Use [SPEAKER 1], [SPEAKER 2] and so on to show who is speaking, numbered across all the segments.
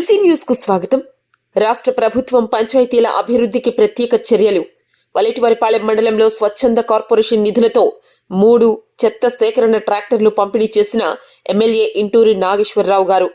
[SPEAKER 1] తులసి న్యూస్కు స్వాగతం. రాష్ట్ర ప్రభుత్వం పంచాయతీల అభివృద్ధికి ప్రత్యేక చర్యలు. వలెటివారిపాలెం మండలంలో స్వచ్ఛంద కార్పొరేషన్ నిధులతో మూడు చెత్త సేకరణ ట్రాక్టర్లు పంపిణీ చేసిన ఎమ్మెల్యే ఇంటూరి నాగేశ్వరరావు గారు.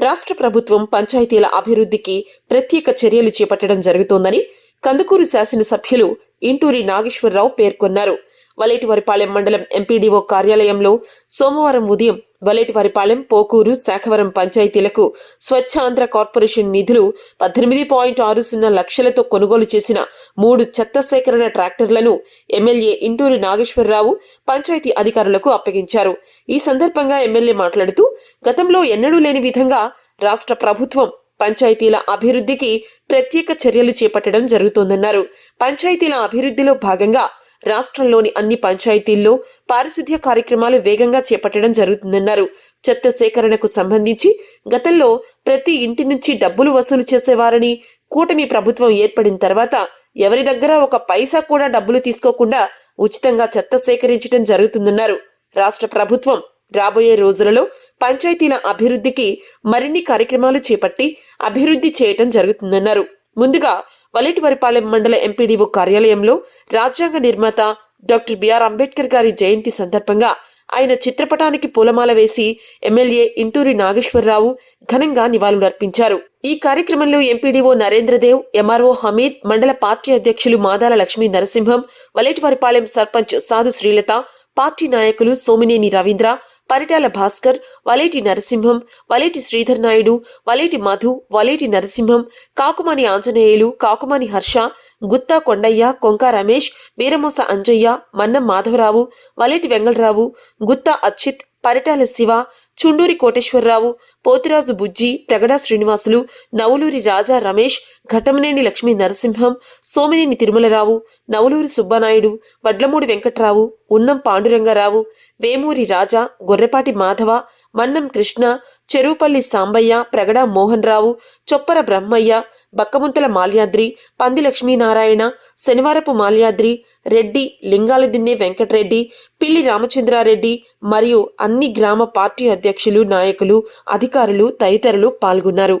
[SPEAKER 1] రాష్ట్ర ప్రభుత్వం పంచాయతీల అభివృద్ధికి ప్రత్యేక చర్యలు చేపట్టడం జరుగుతోందని కందుకూరు శాసనసభ్యులు ఇంటూరి నాగేశ్వరరావు పేర్కొన్నారు. వలేటివారిపాలెం మండలం ఎంపీడీఓ కార్యాలయంలో సోమవారం ఉదయం వలేటివారిపాలెం పోకూరు శాఖవరం పంచాయతీలకు స్వచ్ఛ ఆంధ్ర కార్పొరేషన్ నిధులు పద్దెనిమిది పాయింట్ ఆరు సున్నా లక్షలతో కొనుగోలు చేసిన మూడు చెత్త సేకరణ ట్రాక్టర్లను ఎమ్మెల్యే ఇంటూరి నాగేశ్వరరావు పంచాయతీ అధికారులకు అప్పగించారు. ఈ సందర్భంగా ఎమ్మెల్యే మాట్లాడుతూ గతంలో ఎన్నడూ లేని విధంగా రాష్ట్ర ప్రభుత్వం పంచాయతీల అభివృద్ధికి ప్రత్యేక చర్యలు చేపట్టడం జరుగుతోందన్నారు. పంచాయతీల అభివృద్ధిలో భాగంగా రాష్ట్రంలోని అన్ని పంచాయతీల్లో పారిశుద్ధ్య కార్యక్రమాలు వేగంగా చేపట్టడం జరుగుతుందన్నారు. చెత్త సేకరణకు సంబంధించి గతంలో ప్రతి ఇంటి నుంచి డబ్బులు వసూలు చేసేవారని కూటమి ప్రభుత్వం ఏర్పడిన తర్వాత ఎవరి దగ్గర ఒక పైసా కూడా డబ్బులు తీసుకోకుండా ఉచితంగా చెత్త సేకరించడం జరుగుతుందన్నారు. రాష్ట్ర ప్రభుత్వం రాబోయే రోజులలో పంచాయతీల అభివృద్ధికి మరిన్ని కార్యక్రమాలు చేపట్టి అభివృద్ధి చేయటం జరుగుతుందన్నారు. ముందుగా వలేటివరిపాలెం మండల ఎంపీడీఓ కార్యాలయంలో రాజ్యాంగ నిర్మాత డాక్టర్ బిఆర్ అంబేద్కర్ గారి జయంతి సందర్భంగా ఆయన చిత్రపటానికి పూలమాల వేసి ఎమ్మెల్యే ఇంటూరి నాగేశ్వరరావు ఘనంగా నివాళులర్పించారు. ఈ కార్యక్రమంలో ఎంపీడీఓ నరేంద్రదేవ్ ఎంఆర్ఓ హమీద్ మండల పార్టీ అధ్యక్షులు మాదాల లక్ష్మీ నరసింహం వలేటివారిపాలెం సర్పంచ్ సాధు శ్రీలత పార్టీ నాయకులు సోమినేని రవీంద్ర పరిటాల భాస్కర్ వలేటి నరసింహం వలేటి శ్రీధర్ నాయుడు వలేటి మధు వలేటి నరసింహం కాకుమాని ఆంజనేయులు కాకుమాని హర్ష గుత్తా కొండయ్య కొంక రమేష్ వీరమోస అంజయ్య మన్నం మాధవరావు వలేటి వెంగళరావు గుత్తా అచ్యుత్ పరిటాల శివ చుండూరి కోటేశ్వరరావు పోతిరాజు బుజ్జి ప్రగడా శ్రీనివాసులు నవలూరి రాజా రమేష్ ఘటమనేని లక్ష్మీ నరసింహం సోమినేని తిరుమలరావు నవలూరి సుబ్బనాయుడు వడ్లమూడి వెంకట్రావు ఉన్నం పాండురంగారావు వేమూరి రాజా గొర్రెపాటి మాధవ మన్నం కృష్ణ చెరువుపల్లి సాంబయ్య ప్రగడ మోహన్ రావు చొప్పర బ్రహ్మయ్య బక్కముంతల మాల్యాద్రి పంది లక్ష్మీనారాయణ శనివారపు మాల్యాద్రి రెడ్డి లింగాలదిన్నె వెంకటరెడ్డి పిల్లి రామచంద్రారెడ్డి మరియు అన్ని గ్రామ పార్టీ అధ్యక్షులు నాయకులు అధికారులు తదితరులు పాల్గొన్నారు.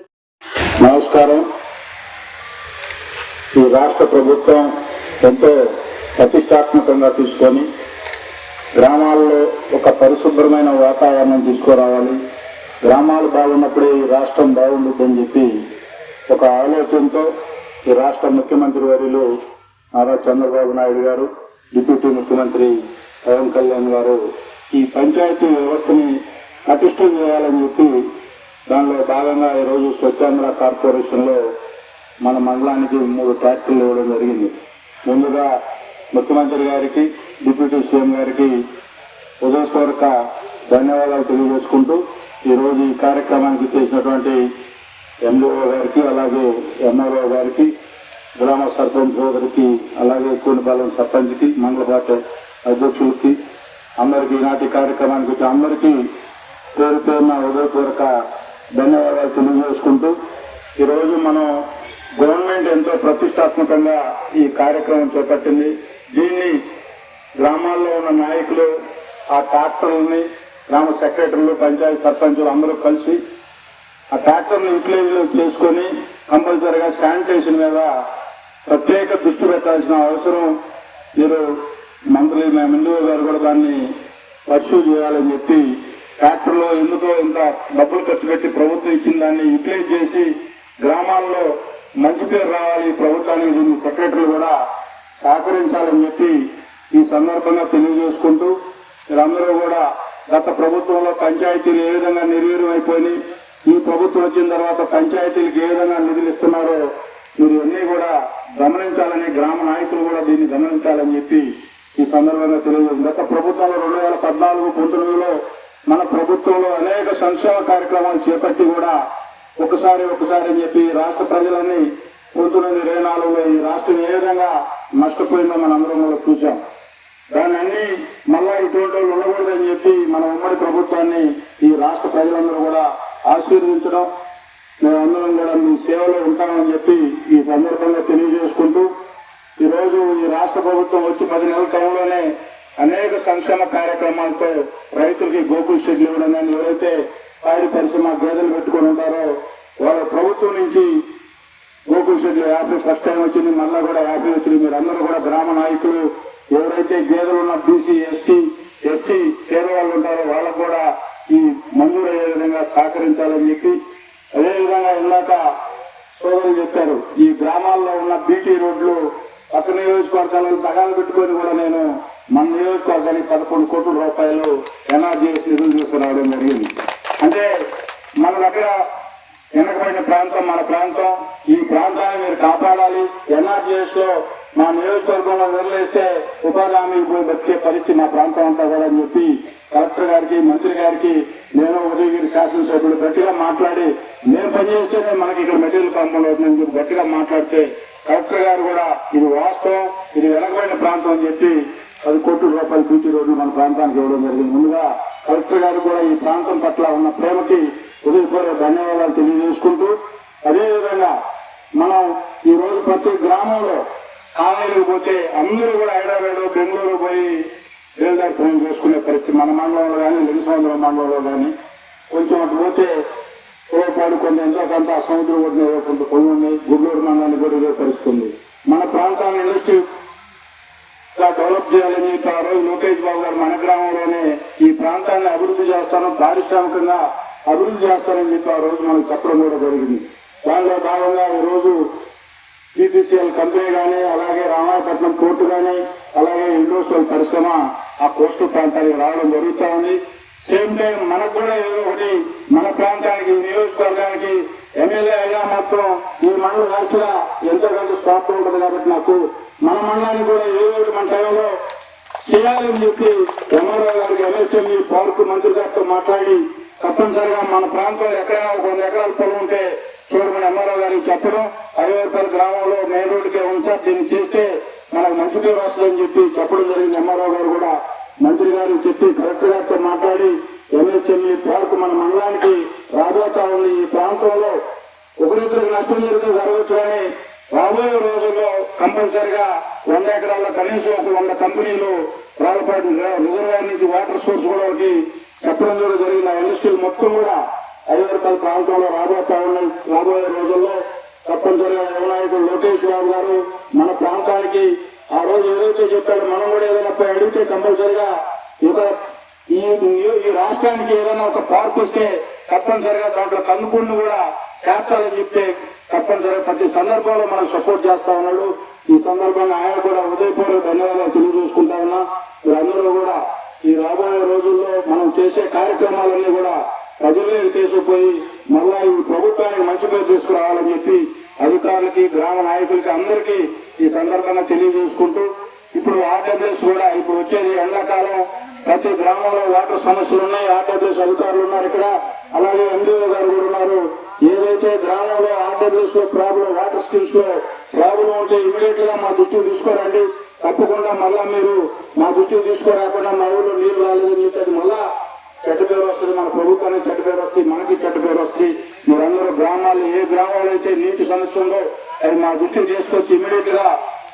[SPEAKER 2] నమస్కారం. ఈ రాష్ట్ర ప్రభుత్వం ఎంతో ప్రతిష్టాత్మకంగా తీసుకొని గ్రామాల్లో ఒక పరిశుభ్రమైన వాతావరణం తీసుకురావాలి. గ్రామాలు బాగున్నప్పుడే ఈ రాష్ట్రం బాగుంటుందని చెప్పి ఒక ఆలోచనతో ఈ రాష్ట్ర ముఖ్యమంత్రి వర్యులు నారా చంద్రబాబు నాయుడు గారు డిప్యూటీ ముఖ్యమంత్రి పవన్ కళ్యాణ్ గారు ఈ పంచాయతీ వ్యవస్థని పటిష్టం చేయాలని చెప్పి దానిలో భాగంగా ఈరోజు స్వచ్ఛాంధ్ర కార్పొరేషన్లో మన మండలానికి మూడు ట్రాక్టర్లు ఇవ్వడం జరిగింది. ముందుగా ముఖ్యమంత్రి గారికి డిప్యూటీ సీఎం గారికి హృదయపూర్వక ధన్యవాదాలు తెలియజేసుకుంటూ ఈరోజు ఈ కార్యక్రమానికి చేసినటువంటి ఎండిఓ గారికి అలాగే ఎంఆర్ఓ గారికి గ్రామ సర్పంచ్ సోదరికి అలాగే కూనిపాలెం సర్పంచ్కి మంగళపాట అధ్యక్షులకి అందరికీ ఈనాటి కార్యక్రమానికి వచ్చి అందరికీ పేరు పేరున హృదయపూర్వక ధన్యవాదాలు తెలియజేసుకుంటూ ఈరోజు మనం గవర్నమెంట్ ఎంతో ప్రతిష్టాత్మకంగా ఈ కార్యక్రమం చేపట్టింది. దీన్ని గ్రామాల్లో ఉన్న నాయకులు ఆ ట్రాక్టర్లని గ్రామ సెక్రటరీలు పంచాయతీ సర్పంచులు అందరూ కలిసి ఆ ట్రాక్టర్ని యూటిలైజ్ చేసుకొని కంపల్సరిగా శానిటేషన్ మీద ప్రత్యేక దృష్టి పెట్టాల్సిన అవసరం మీరు మంత్రి ఎండిఓ గారు కూడా దాన్ని పర్సూ చేయాలని చెప్పి ట్రాక్టర్లో ఎందుకో ఇంత డబ్బులు ఖర్చు పెట్టి ప్రభుత్వం ఇచ్చిన దాన్ని యూటిలైజ్ చేసి గ్రామాల్లో మంచి పేరు రావాలి. ప్రభుత్వానికి దీన్ని సెక్రటరీలు కూడా సహకరించాలని చెప్పి ఈ సందర్భంగా తెలియజేసుకుంటూ మీరందరూ కూడా గత ప్రభుత్వంలో పంచాయతీలు ఏ విధంగా నిర్వీర్యం అయిపోయినాయి ఈ ప్రభుత్వం వచ్చిన తర్వాత పంచాయతీలకు ఏ విధంగా నిధులు ఇస్తున్నారో మీరు అన్నీ కూడా గమనించాలని గ్రామ నాయకులు కూడా దీన్ని గమనించాలని చెప్పి ఈ సందర్భంగా తెలియజేసింది గత ప్రభుత్వంలో రెండు వేల పద్నాలుగు పంతొమ్మిదిలో మన ప్రభుత్వంలో అనేక సంక్షేమ కార్యక్రమాలు చేపట్టి కూడా ఒకసారి ఒకసారి అని చెప్పి రాష్ట్ర ప్రజలన్నీ పంతొమ్మిది ఇరవై నాలుగులో ఈ రాష్ట్రం ఏ విధంగా నష్టపోయిందో మన అందరం కూడా చూసాం దాన్ని అన్ని మళ్ళా ఇటువంటి వాళ్ళు ఉండకూడదని చెప్పి మన ఉమ్మడి ప్రభుత్వాన్ని ఈ రాష్ట్ర ప్రజలందరూ కూడా ఆశీర్వదించడం. మేమందరం కూడా మీ సేవలో ఉంటామని చెప్పి ఈ సందర్భంగా తెలియజేసుకుంటూ ఈరోజు ఈ రాష్ట్ర ప్రభుత్వం వచ్చి పది నెలల టైంలోనే అనేక సంక్షేమ కార్యక్రమాలతో రైతులకి గోకుల్ షెడ్లు ఇవ్వడం కానీ ఎవరైతే పాడి పరిశ్రమ గేదెలు పెట్టుకొని ఉంటారో వాళ్ళ ప్రభుత్వం నుంచి గోకుల్ షెడ్లు యాభై ఫస్ట్ టైం వచ్చింది మళ్ళీ కూడా యాభై వచ్చింది. మీరు అందరూ కూడా గ్రామ నాయకులు ఎవరైతే గేదెలు ఉన్న బీసీ ఎస్టీ ఎస్సీ పేదవాళ్ళు ఉంటారో వాళ్ళకు కూడా ఈ మంజూరు అయ్యే విధంగా సహకరించాలని చెప్పి అదేవిధంగా ఇందాక సోదరులు చెప్పారు. ఈ గ్రామాల్లో ఉన్న బీటీ రోడ్లు పక్క నియోజకవర్గాలను తగాలు పెట్టుకొని కూడా నేను మన నియోజకవర్గానికి పదకొండు కోట్ల రూపాయలు ఎన్ఆర్జీఎస్ నిధులు తీసుకురావడం జరిగింది. అంటే మన దగ్గర వెనకబడిన ప్రాంతం మన ప్రాంతం. ఈ ప్రాంతాన్ని మీరు కాపాడాలి. ఎన్ఆర్జీఎస్లో మా నియోజకవర్గంలో వదిలేస్తే ఉపాధి హామీ బతికే పరిస్థితి మా ప్రాంతం అంతా కూడా అని చెప్పి కలెక్టర్ గారికి మంత్రి గారికి నేను ఉదయగిరి శాసనసభ్యులు గట్టిగా మాట్లాడి నేను పనిచేస్తేనే మనకి ఇక్కడ మెటీరియల్ కాంపౌండ్ అవుతుందని చెప్పి గట్టిగా మాట్లాడితే కలెక్టర్ గారు కూడా ఇది వాస్తవం ఇది వెనకబడిన ప్రాంతం అని చెప్పి పది కోట్ల రూపాయలు పీటీ రోడ్లు మన ప్రాంతానికి ఇవ్వడం జరిగింది. ముందుగా కలెక్టర్ గారు కూడా ఈ ప్రాంతం పట్ల ఉన్న ప్రేమకి ఉదయపూర్వ ధన్యవాదాలు తెలియజేసుకుంటూ అదేవిధంగా మనం ఈ రోజు ప్రతి గ్రామంలో కాలనీలకు పోతే అందరూ కూడా హైదరాబాద్ బెంగళూరు పోయి రేల్దారి ఫోన్ చేసుకునే మన మండలంలో కానీ లింగసముద్ర మండలంలో కానీ కొంచెం అటు పోతే ఏర్పాటు కొన్ని ఎంతో కొంత సముద్రం ఒడ్డున ఏదో కొంత పొలం ఉన్నాయి గుడ్లూరు మండలాన్ని కూడా ఇదే మన ప్రాంతాన్ని ఇండస్ట్రీ ఇలా డెవలప్ చేయాలని చెప్పి ఆ రోజు లోకేష్ బాబు గారు మన గ్రామంలోనే ఈ ప్రాంతాన్ని అభివృద్ధి చేస్తాను పారిశ్రామికంగా అభివృద్ధి చేస్తానని చెప్పి ఆ రోజు మనకు చెప్పడం కూడా జరిగింది. దానిలో భాగంగా ఈరోజు రోజు కంపెనీ కానీ అలాగే రామాయపట్నం పోర్టు కానీ అలాగే ఇండస్ట్రియల్ పరిశ్రమ ఆ కోస్టల్ ప్రాంతానికి రావడం జరుగుతూ ఉంది సేమ్ టైం మనకు కూడా ఏదో ఒకటి మన ప్రాంతానికి నియోజకవర్గానికి ఎమ్మెల్యే అయినా మాత్రం ఈ మండల రాశిగా ఎంతో కొంత స్టాప్ ఉంటుంది కాబట్టి నాకు మన మండలానికి కూడా ఏదో ఒకటి మన టైంలో చేయాలని చెప్పి ఎంఆర్ఓ గారికి ఎమ్మెల్సీ పార్కు మంత్రి గారితో మాట్లాడి తప్పనిసరిగా మన ప్రాంతంలో ఎక్కడైనా ఒక వంద ఎకరాల పొలం ఉంటే చూడమని ఎంఆర్ఓ గారికి చెప్పడం. అరవైపల్లి గ్రామంలో మెయిన్ రోడ్డుకే ఉంచారు. దీన్ని చేస్తే మనకు మంచి పేరు వస్తుందని చెప్పి చెప్పడం జరిగింది. ఎంఆర్ఓ గారు కూడా మంత్రి గారికి చెప్పి కలెక్టర్ గారితో మాట్లాడి ఎంఎస్ఎంఈ పార్క్ మన మండలానికి రాబోతా ఉంది ఈ ప్రాంతంలో ఒకరిద్దరికి నష్టం జరిగితే జరగచ్చు కానీ రాబోయే రోజుల్లో కంపల్సరిగా వంద ఎకరాల కనీసం ఒక వంద కంపెనీలు రాలపాటి రిజర్వాయర్ నుంచి వాటర్ సోర్స్ కూడా ఒకటి చెప్పడం కూడా జరిగిన ఇండస్ట్రీలు మొత్తం కూడా ఐదరపల్లి ప్రాంతంలో రాబోతా ఉన్నాయి. రాబోయే రోజుల్లో తప్పనిసరిగా యువనాయకుడు లోకేష్ బాబు గారు మన ప్రాంతానికి ఆ రోజు ఏదైతే చెప్పాడు మనం కూడా ఏదైనా అడిగితే కంపల్సరిగా ఇక ఈ ఈ రాష్ట్రానికి ఏదైనా ఒక పార్క్ వస్తే తప్పనిసరిగా దాంట్లో కందుకూడిని కూడా చేర్చాలని చెప్తే తప్పనిసరిగా ప్రతి సందర్భంలో మనం సపోర్ట్ చేస్తా ఉన్నాడు. ఈ సందర్భంగా ఆయన కూడా హృదయపూర్వక ధన్యవాదాలు తెలియజేసుకుంటా ఉన్నా. వీరందరూ కూడా ఈ రాబోయే రోజుల్లో మనం చేసే కార్యక్రమాలన్నీ కూడా ప్రజల్లోకి తీసుకుపోయి మళ్ళా ఈ ప్రభుత్వానికి మంచి పేరు తీసుకురావాలని చెప్పి అధికారులకి గ్రామ నాయకులకి అందరికీ ఈ సందర్భంగా తెలియజేసుకుంటూ ఇప్పుడు ఆర్డబ్ల్యూఎస్ కూడా ఇప్పుడు వచ్చేది ఎండాకాలం. ప్రతి గ్రామంలో వాటర్ సమస్యలు ఉన్నాయి ఆర్డబ్ల్యూఎస్ అధికారులు ఉన్నారు ఇక్కడ. అలాగే ఎండిఓ గారు కూడా ఉన్నారు. ఏదైతే గ్రామంలో ఆర్డబ్ల్యూఎస్లో ప్రాబ్లం వాటర్ స్కీమ్స్లో ప్రాబ్లం ఉంటే ఇమీడియట్గా మా దృష్టికి తీసుకోరండి. తప్పకుండా మళ్ళా మీరు మా దృష్టికి తీసుకోరాకుండా మా ఊళ్ళో నీళ్ళు రాలేదని చెప్పి మళ్ళా చెడ్డ పేరు వస్తుంది. మన ప్రభుత్వానికి చెడ్డ పేరు వస్తుంది మనకి చెడ్డ పేరు వస్తుంది. మీరందరూ గ్రామాలు ఏ గ్రామంలో అయితే నీటి సమస్య ఉందో అది మా దృష్టికి తీసుకొచ్చి ఇమీడియట్గా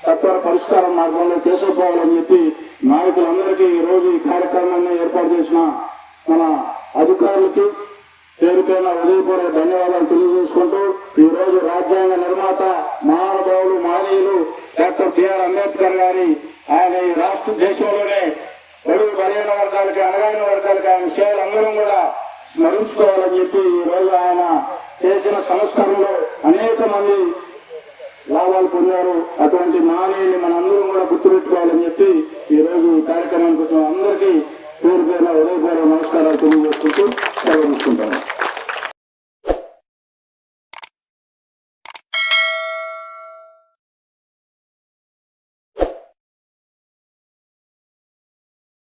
[SPEAKER 2] సత్వర పరిష్కారం మార్గంలో తీసుకుపోవాలని చెప్పి నాయకులందరికీ ఈ రోజు ఈ కార్యక్రమాన్ని ఏర్పాటు చేసిన మన అధికారులకి పేరు పైన హృదయపూర్వక ధన్యవాదాలు తెలియజేసుకుంటూ ఈ రోజు రాజ్యాంగ నిర్మాత మహానుభావులు మానీయులు డాక్టర్ బిఆర్ అంబేద్కర్ గారి ఆయన ఈ రాష్ట్ర దేశంలోనే బడుగు బలహీన వర్గాలకి అనగాయన వర్గాలకి ఆయన సేవలు అందరం కూడా స్మరించుకోవాలని చెప్పి ఈ రోజు ఆయన చేసిన సంస్కరణలో అనేక మంది లాభాలు పొందారు. అటువంటి మానేని మనందరం కూడా గుర్తుపెట్టుకోవాలని చెప్పి ఈ రోజు ఈ కార్యక్రమానికి వచ్చిన అందరికీ పేరు పేరున హృదయపూర్వ నమస్కారాలు తెలియజేసుకుంటూ సెలవు